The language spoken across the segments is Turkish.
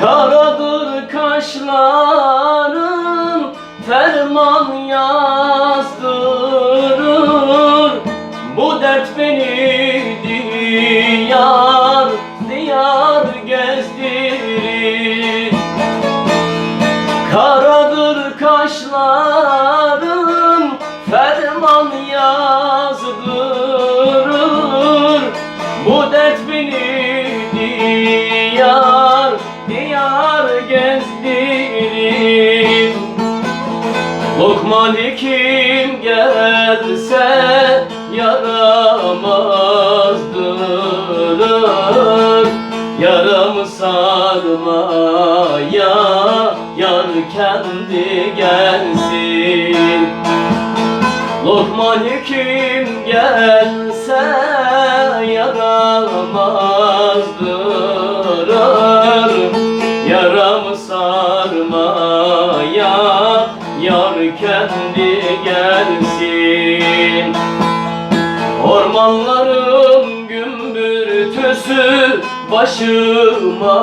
Karadır kaşların ferman yazdırır. Bu dert beni gezdirim Lokman kim gelse yaramazdırır Yaramı sarmaya yar kendi gelsin. Lokman kim gelse yaramazdır sarmaya yar kendi gelsin. Ormanların gümbürtüsü başıma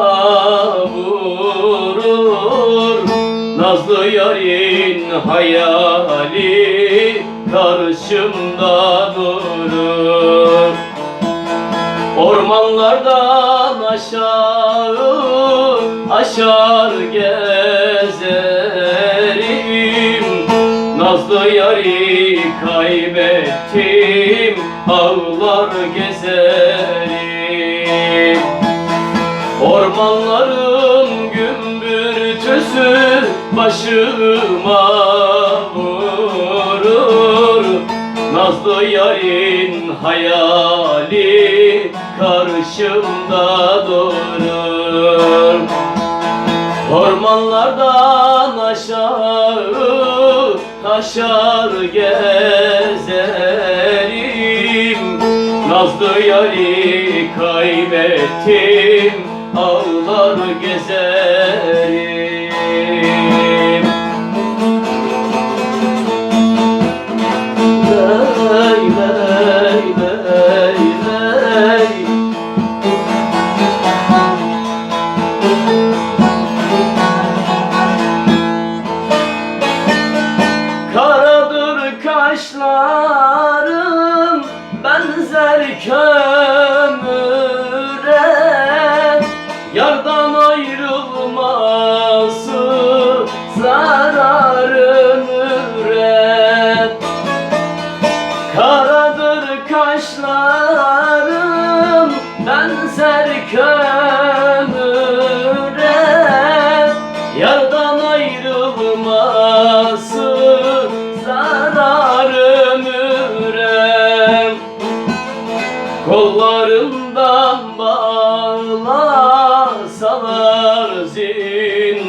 vurur. Nazlı yarın hayali karşımda durur. Ormanlardan aşağı aşar gezerim Nazlı yari kaybettim ağlar gezerim. Ormanların gümbürtüsü başıma vurur. Nazlı yarın hayali karşımda durur. Ormanlardan aşağı aşar gezerim. Nazlı yari kaybettim ağlar gezerim kaşlarım benzer kömüre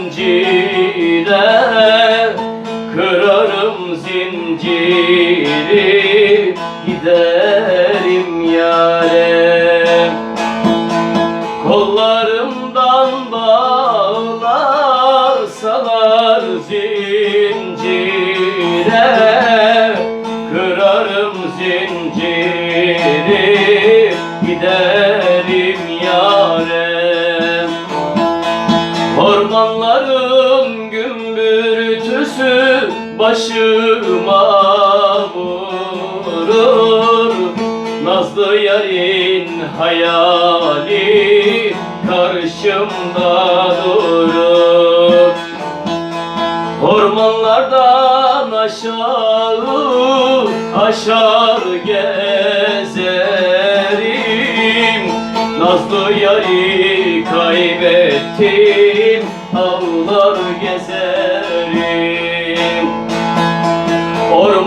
onde Ormanların gümbürtüsü başıma vurur. Nazlı yarın hayali karşımda durur. Ormanlardan aşağı aşar gezerim. Nazlı yari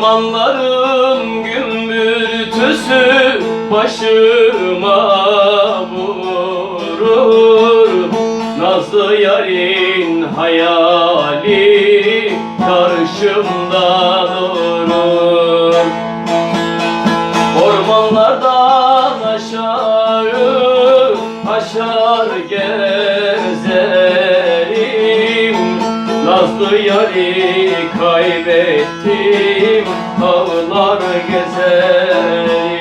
Ormanların gümbürtüsü başıma vurur. Nazlı yarın hayali karşımda durur. Ormanlardan Nazlı yari kaybettim ağlar gezerim